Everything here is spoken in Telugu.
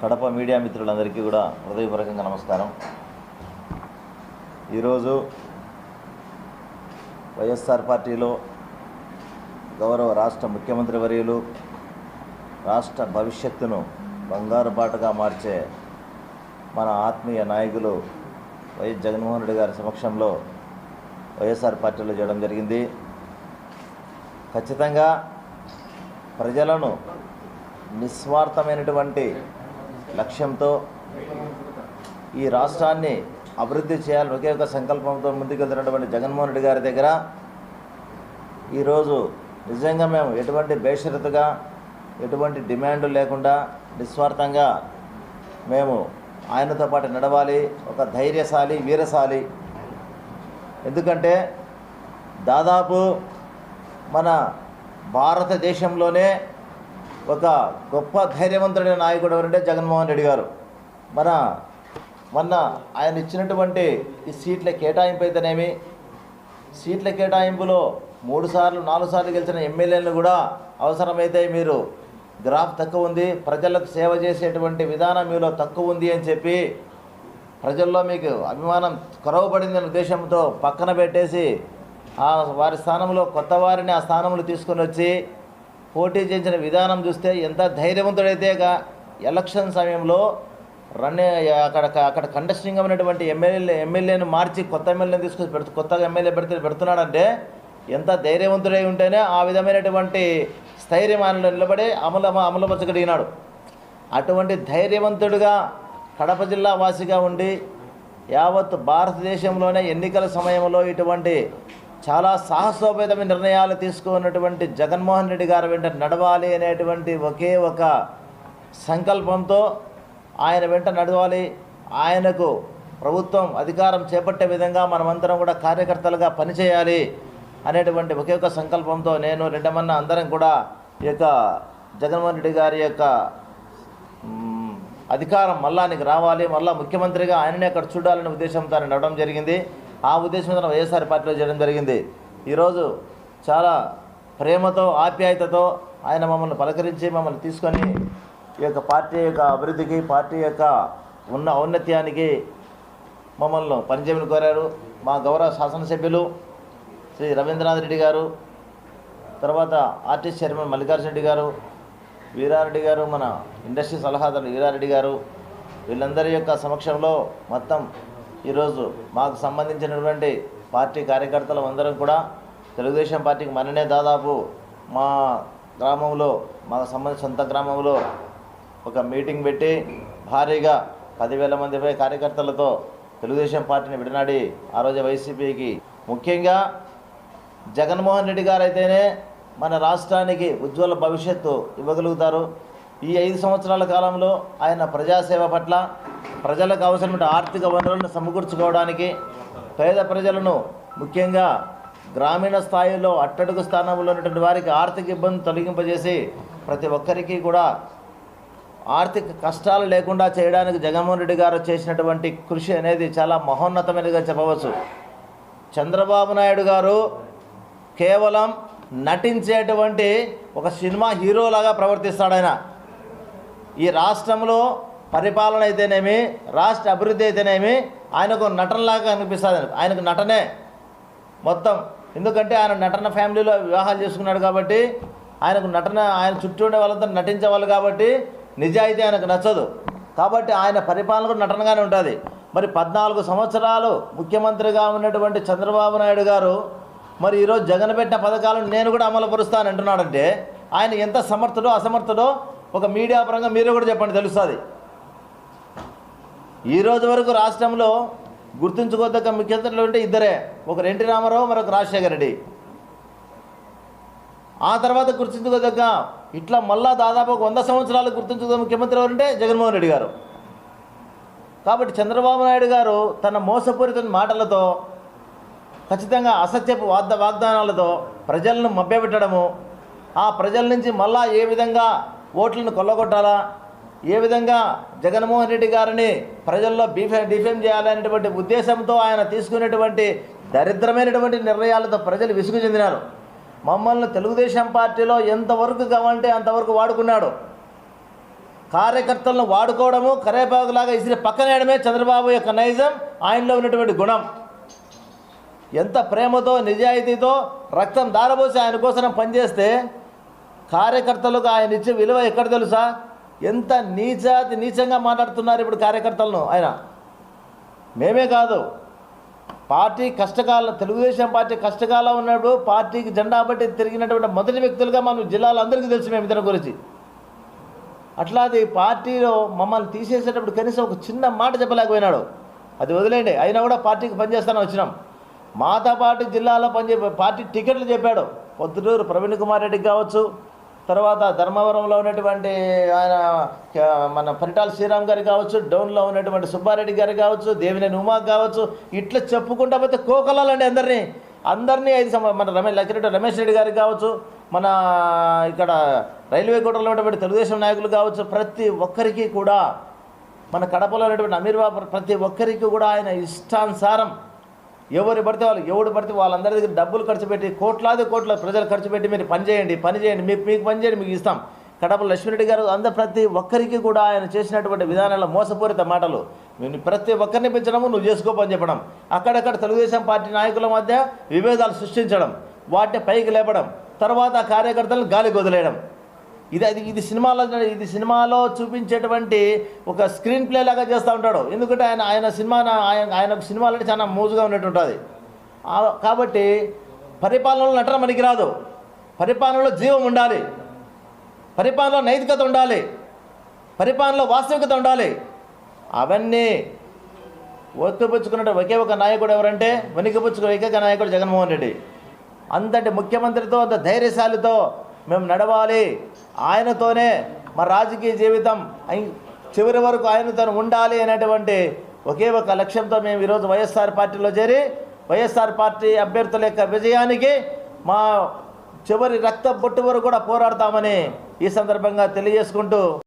కడప మీడియా మిత్రులందరికీ కూడా హృదయపూర్వకంగా నమస్కారం. ఈరోజు వైఎస్ఆర్ పార్టీలో గౌరవ రాష్ట్ర ముఖ్యమంత్రి వర్యులు రాష్ట్ర భవిష్యత్తును బంగారు బాటగా మార్చే మన ఆత్మీయ నాయకులు వైఎస్ జగన్మోహన్ రెడ్డి గారి సమక్షంలో వైఎస్ఆర్ పార్టీలో చేయడం జరిగింది. ఖచ్చితంగా ప్రజలను నిస్వార్థమైనటువంటి లక్ష్యంతో ఈ రాష్ట్రాన్ని అభివృద్ధి చేయాలని ఒకే ఒక సంకల్పంతో ముందుకెళ్తున్నటువంటి జగన్మోహన్ రెడ్డి గారి దగ్గర ఈరోజు నిజంగా మేము ఎటువంటి బేషరతుగా ఎటువంటి డిమాండ్ లేకుండా నిస్వార్థంగా మేము ఆయనతో పాటు నడవాలి ఒక ధైర్యశాలి వీరశాలి. ఎందుకంటే దాదాపు మన భారతదేశంలోనే ఒక గొప్ప ధైర్యవంతుడైన నాయకుడు ఎవరంటే జగన్మోహన్ రెడ్డి గారు. మన మొన్న ఆయన ఇచ్చినటువంటి ఈ సీట్ల కేటాయింపు అయితేనేమి సీట్ల కేటాయింపులో మూడు సార్లు నాలుగు సార్లు గెలిచిన ఎమ్మెల్యేలను కూడా అవసరమైతే మీరు గ్రాఫ్ తక్కువ ఉంది ప్రజలకు సేవ చేసేటువంటి విధానం మీలో తక్కువ ఉంది అని చెప్పి ప్రజల్లో మీకు అభిమానం కొరవబడిందనే ఉద్దేశంతో పక్కన పెట్టేసి ఆ వారి స్థానంలో కొత్త వారిని ఆ స్థానంలో తీసుకొని వచ్చి పోటీ చేసిన విధానం చూస్తే ఎంత ధైర్యవంతుడైతేగా ఎలక్షన్ సమయంలో రన్ అక్కడ అక్కడ కంటెస్టింగ్ ఉన్నటువంటి ఎమ్మెల్యే ఎమ్మెల్యేను మార్చి కొత్త ఎమ్మెల్యేని తీసుకొచ్చి పెడుతు కొత్తగా ఎమ్మెల్యే పెడితే పెడుతున్నాడంటే ఎంత ధైర్యవంతుడై ఉంటేనే ఆ విధమైనటువంటి స్థైర్యం ఆయనలో నిలబడి అమలు అమలుపరచగలిగినాడు. అటువంటి ధైర్యవంతుడిగా కడప జిల్లా వాసిగా ఉండి యావత్ భారతదేశంలోనే ఎన్నికల సమయంలో ఇటువంటి చాలా సాహసోపేతమైన నిర్ణయాలు తీసుకున్నటువంటి జగన్మోహన్ రెడ్డి గారు వెంట నడవాలి అనేటువంటి ఒకే ఒక సంకల్పంతో ఆయన వెంట నడవాలి. ఆయనకు ప్రభుత్వం అధికారం చేపట్టే విధంగా మనమందరం కూడా కార్యకర్తలుగా పనిచేయాలి అనేటువంటి ఒకే ఒక సంకల్పంతో నేను రెడ్డమన్న అందరం కూడా ఈ యొక్క జగన్మోహన్ రెడ్డి గారి యొక్క అధికారం మళ్ళా నీకు రావాలి. మళ్ళా ముఖ్యమంత్రిగా ఆయననే అక్కడ చూడాలనే ఉద్దేశంతో నడవడం జరిగింది. ఆ ఉద్దేశంతో వైఎస్ఆర్ పార్టీలో చేయడం జరిగింది. ఈరోజు చాలా ప్రేమతో ఆప్యాయతతో ఆయన మమ్మల్ని పలకరించి మమ్మల్ని తీసుకొని ఈ యొక్క పార్టీ యొక్క అభివృద్ధికి పార్టీ యొక్క ఉన్న ఔన్నత్యానికి మమ్మల్ని పనిచేయమని కోరారు. మా గౌరవ శాసనసభ్యులు శ్రీ రవీంద్రనాథ్ రెడ్డి గారు తర్వాత ఆర్టిస్ట్ చైర్మన్ మల్లికార్జున రెడ్డి గారు వీరారెడ్డి గారు మన ఇండస్ట్రీ సలహాదారు వీరారెడ్డి గారు వీళ్ళందరి యొక్క సమక్షంలో మొత్తం ఈరోజు మాకు సంబంధించినటువంటి పార్టీ కార్యకర్తలు అందరం కూడా తెలుగుదేశం పార్టీకి మననే దాదాపు మా గ్రామంలో మాకు సంబంధించిన సొంత గ్రామంలో ఒక మీటింగ్ పెట్టి భారీగా పదివేల మందిపై కార్యకర్తలతో తెలుగుదేశం పార్టీని విడనాడి ఆ రోజు వైసీపీకి. ముఖ్యంగా జగన్మోహన్ రెడ్డి గారు అయితేనే మన రాష్ట్రానికి ఉజ్వల భవిష్యత్తు ఇవ్వగలుగుతారు. ఈ ఐదు సంవత్సరాల కాలంలో ఆయన ప్రజాసేవ పట్ల ప్రజలకు అవసరమైన ఆర్థిక వనరులను సమకూర్చుకోవడానికి పేద ప్రజలను ముఖ్యంగా గ్రామీణ స్థాయిలో అట్టడుగు స్థానంలో ఉన్నటువంటి వారికి ఆర్థిక ఇబ్బంది తొలగింపజేసి ప్రతి ఒక్కరికి కూడా ఆర్థిక కష్టాలు లేకుండా చేయడానికి జగన్మోహన్ రెడ్డి గారు చేసినటువంటి కృషి అనేది చాలా మహోన్నతమైనదిగా చెప్పవచ్చు. చంద్రబాబు నాయుడు గారు కేవలం నటించేటువంటి ఒక సినిమా హీరోలాగా ప్రవర్తిస్తాడు ఆయన. ఈ రాష్ట్రంలో పరిపాలన అయితేనేమి రాష్ట్ర అభివృద్ధి అయితేనేమి ఆయనకు నటనలాగా అనిపిస్తుంది. ఆయనకు నటనే మొత్తం. ఎందుకంటే ఆయన నటన ఫ్యామిలీలో వివాహాలు చేసుకున్నాడు కాబట్టి ఆయనకు నటన ఆయన చుట్టూ ఉండే వాళ్ళంతా నటించే వాళ్ళు కాబట్టి నిజాయితీ ఆయనకు నచ్చదు. కాబట్టి ఆయన పరిపాలన కూడా నటనగానే ఉంటుంది. మరి పద్నాలుగు సంవత్సరాలు ముఖ్యమంత్రిగా ఉన్నటువంటి చంద్రబాబు నాయుడు గారు మరి ఈరోజు జగన్ పెట్టిన పథకాలను నేను కూడా అమలుపరుస్తాను అంటున్నాడంటే ఆయన ఎంత సమర్థుడో అసమర్థుడో ఒక మీడియా పరంగా మీరు కూడా చెప్పండి తెలుస్తుంది. ఈ రోజు వరకు రాష్ట్రంలో గుర్తుంచుకోదగ్గ ముఖ్యమంత్రులు అంటే ఇద్దరే. ఒకరు ఎన్టీ రామారావు మరొక రాజశేఖర రెడ్డి. ఆ తర్వాత గుర్తుంచుకోదగ్గ ఇట్లా మళ్ళా దాదాపు ఒక వంద సంవత్సరాలు గుర్తుంచుకోదగ్గ ముఖ్యమంత్రి ఎవరంటే జగన్మోహన్ రెడ్డి గారు. కాబట్టి చంద్రబాబు నాయుడు గారు తన మోసపూరిత మాటలతో ఖచ్చితంగా అసత్యపు వాద వాగ్దానాలతో ప్రజలను మభ్యపెట్టడము ఆ ప్రజల నుంచి మళ్ళా ఏ విధంగా ఓట్లను కొల్లగొట్టాలా ఏ విధంగా జగన్మోహన్ రెడ్డి గారిని ప్రజల్లో బీఫే డిఫేమ్ చేయాలనేటువంటి ఉద్దేశంతో ఆయన తీసుకునేటువంటి దరిద్రమైనటువంటి నిర్ణయాలతో ప్రజలు విసుగు చెందినారు. మమ్మల్ని తెలుగుదేశం పార్టీలో ఎంతవరకు కావాలంటే అంతవరకు వాడుకున్నాడు. కార్యకర్తలను వాడుకోవడము కరేపాకులాగా ఇసిరి పక్కనేయడమే చంద్రబాబు యొక్క నైజం ఆయనలో ఉన్నటువంటి గుణం. ఎంత ప్రేమతో నిజాయితీతో రక్తం దారబోసి ఆయన కోసం పనిచేస్తే కార్యకర్తలకు ఆయన ఇచ్చే విలువ ఎక్కడ తెలుసా? ఎంత నీచాతి నీచంగా మాట్లాడుతున్నారు ఇప్పుడు కార్యకర్తలను ఆయన? మేమే కాదు. పార్టీ కష్టకాలం తెలుగుదేశం పార్టీ కష్టకాలం ఉన్నప్పుడు పార్టీకి జెండా బట్టి తిరిగినటువంటి మొదటి వ్యక్తులుగా మనం జిల్లాలో అందరికీ తెలుసు మేము ఇతని గురించి. అట్లాది పార్టీలో మమ్మల్ని తీసేసేటప్పుడు కనీసం ఒక చిన్న మాట చెప్పలేకపోయినాడు. అది వదిలేండి అయినా కూడా పార్టీకి పనిచేస్తానని వచ్చినాం. మాతో పాటు జిల్లాలో పనిచే పార్టీ టికెట్లు చెప్పాడు. పొద్దుటూరు ప్రవీణ్ కుమార్ రెడ్డికి కావచ్చు తర్వాత ధర్మవరంలో ఉన్నటువంటి ఆయన మన పరిటాల శ్రీరామ్ గారు కావచ్చు డౌన్లో ఉన్నటువంటి సుబ్బారెడ్డి గారు కావచ్చు దేవినేని ఉమా కావచ్చు ఇట్లా చెప్పుకుంటా పోతే కోకలాలండి అందరినీ. అందరినీ ఐదు సంవ మన రమేష్ లక్కిరెడ్డి రమేష్ రెడ్డి గారికి కావచ్చు మన ఇక్కడ రైల్వే కోటలో ఉన్నటువంటి తెలుగుదేశం నాయకులు కావచ్చు ప్రతి ఒక్కరికి కూడా మన కడపలో ఉన్నటువంటి అమీర్ బాబు ప్రతి ఒక్కరికి కూడా ఆయన ఇష్టానుసారం ఎవరు పడితే వాళ్ళు ఎవడు పడితే వాళ్ళందరి దగ్గర డబ్బులు ఖర్చు పెట్టి కోట్లాది కోట్ల ప్రజలు ఖర్చు పెట్టి మీరు పని చేయండి పని చేయండి మీకు మీకు పని చేయండి మీకు ఇస్తాం. కడప లక్ష్మీరెడ్డి గారు అందరు ప్రతి ఒక్కరికి కూడా ఆయన చేసినటువంటి విధానాల మోసపూరిత మాటలు. నేను ప్రతి ఒక్కరిని పెంచడము నువ్వు చేసుకోపని చెప్పడం. అక్కడక్కడ తెలుగుదేశం పార్టీ నాయకుల మధ్య విభేదాలు సృష్టించడం వాటిని పైకి లేపడం తర్వాత ఆ కార్యకర్తలను గాలికి వదిలేయడం. ఇది అది ఇది సినిమాలో ఇది సినిమాలో చూపించేటువంటి ఒక స్క్రీన్ ప్లే లాగా చేస్తూ ఉంటాడు. ఎందుకంటే ఆయన ఆయన సినిమా ఆయన ఆయన సినిమాలు అంటే చాలా మోజుగా ఉన్నట్టుంటుంది కాబట్టి పరిపాలనలో నటన మనకి రాదు పరిపాలనలో జీవం ఉండాలి. పరిపాలనలో నైతికత ఉండాలి. పరిపాలనలో వాస్తవికత ఉండాలి. అవన్నీ ఒత్తిపుచ్చుకున్న ఒకే ఒక నాయకుడు ఎవరంటే వెనుకపుచ్చుకున్న ఏకైక నాయకుడు జగన్మోహన్ రెడ్డి. అంతటి ముఖ్యమంత్రితో అంత ధైర్యశాలితో మేము నడవాలి. ఆయనతోనే మా రాజకీయ జీవితం చివరి వరకు ఆయనతో ఉండాలి అనేటువంటి ఒకే ఒక లక్ష్యంతో మేము ఈరోజు వైఎస్ఆర్ పార్టీలో చేరి వైఎస్ఆర్ పార్టీ అభ్యర్థుల యొక్క విజయానికి మా చివరి రక్త బొట్టు వరకు కూడా పోరాడతామని ఈ సందర్భంగా తెలియజేసుకుంటూ